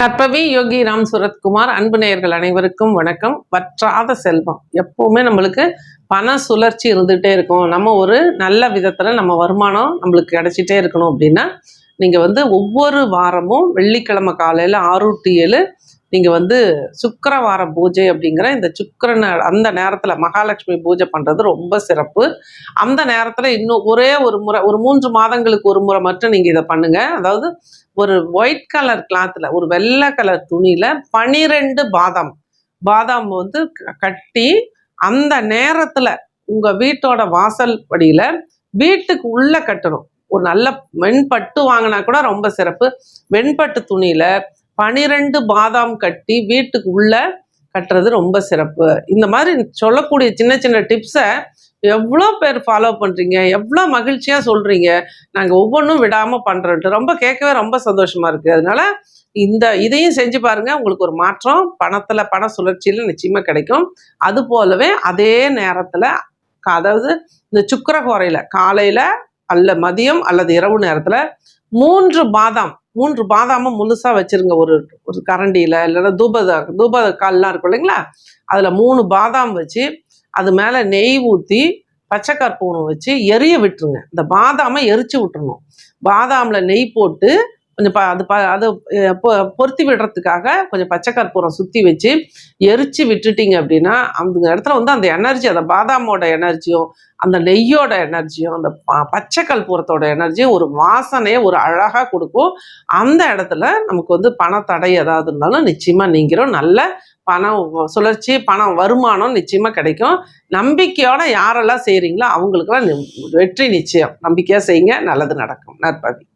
நற்பவி யோகி ராம் சுரத்குமார் அன்பு நேயர்கள் அனைவருக்கும் வணக்கம். வற்றாத செல்வம். எப்பவுமே நம்மளுக்கு பண சுழற்சி இருந்துகிட்டே இருக்கும். நம்ம ஒரு நல்ல விதத்தில் நம்ம வருமானம் நம்மளுக்கு கிடைச்சிட்டே இருக்கணும் அப்படின்னா நீங்கள் வந்து ஒவ்வொரு வாரமும் வெள்ளிக்கிழமை காலையில் ஆறு டு ஏழு நீங்கள் வந்து சுக்கரவார பூஜை அப்படிங்கிற இந்த சுக்கிரன அந்த நேரத்தில் மகாலட்சுமி பூஜை பண்ணுறது ரொம்ப சிறப்பு. அந்த நேரத்தில் இன்னும் ஒரே ஒரு முறை ஒரு மூன்று மாதங்களுக்கு ஒரு முறை மட்டும் நீங்கள் இதை பண்ணுங்கள் அதாவது ஒரு ஒயிட் கலர் கிளாத்தில் ஒரு வெள்ளை கலர் துணியில் பனிரெண்டு பாதாம். பாதாம் வந்து கட்டி அந்த நேரத்தில் உங்கள் வீட்டோட வாசல் படியில் வீட்டுக்கு உள்ளே கட்டணும். ஒரு நல்ல வெண்பட்டு வாங்கினா கூட ரொம்ப சிறப்பு. வெண்பட்டு துணியில் பனிரெண்டு பாதாம் கட்டி வீட்டுக்கு உள்ள கட்டுறது ரொம்ப சிறப்பு. இந்த மாதிரி சொல்லக்கூடிய சின்ன சின்ன டிப்ஸை எவ்வளோ பேர் ஃபாலோ பண்ணுறீங்க எவ்வளோ மகிழ்ச்சியாக சொல்கிறீங்க நாங்கள் ஒவ்வொன்றும் விடாமல் பண்ணுறோன்ட்டு ரொம்ப கேட்கவே ரொம்ப சந்தோஷமாக இருக்குது அதனால இந்த இதையும் செஞ்சு பாருங்கள் உங்களுக்கு ஒரு மாற்றம். பணத்தில் பண சுழற்சியில் நிச்சயமாக கிடைக்கும். அது போலவே அதே நேரத்தில் அதாவது இந்த சுக்கரகோரையில் காலையில் அல்ல மதியம் அல்லது இரவு நேரத்தில் மூன்று பாதாம் மூன்று பாதாமை முழுசாக வச்சுருங்க. ஒரு ஒரு கரண்டியில் இல்லைன்னா தூபத தூப கால்லாம் இருக்கும் இல்லைங்களா? அதில் மூணு பாதாம் வச்சு அது மேலே நெய் ஊற்றி பச்சை கற்பூரம் வச்சு எரிய விட்டுருங்க. இந்த பாதாமை எரிச்சு விட்டுறணும். பாதாமில் நெய் போட்டு கொஞ்சம் ப அது ப அது பொ- பொருத்தி விடுறதுக்காக கொஞ்சம் பச்சை கற்பூரம் சுற்றி வச்சு எரிச்சு விட்டுட்டீங்க அப்படின்னா அந்த இடத்துல வந்து அந்த எனர்ஜி அந்த பாதாமோட எனர்ஜியும் அந்த நெய்யோட எனர்ஜியும் அந்த ப- பச்சை கற்பூரத்தோட எனர்ஜியும் ஒரு வாசனையை ஒரு அழகாக கொடுக்கும். அந்த இடத்துல நமக்கு வந்து பண தடை ஏதாவது இருந்தாலும் நிச்சயமாக நீங்கிறோம் நல்ல பணம் சுழற்சி பணம் வருமானம் நிச்சயமாக கிடைக்கும். நம்பிக்கையோட யாரெல்லாம் செய்கிறீங்களோ அவங்களுக்கெல்லாம் நி- வெற்றி நிச்சயம். நம்பிக்கையாக செய்யுங்க. நல்லது நடக்கும். நற்பவி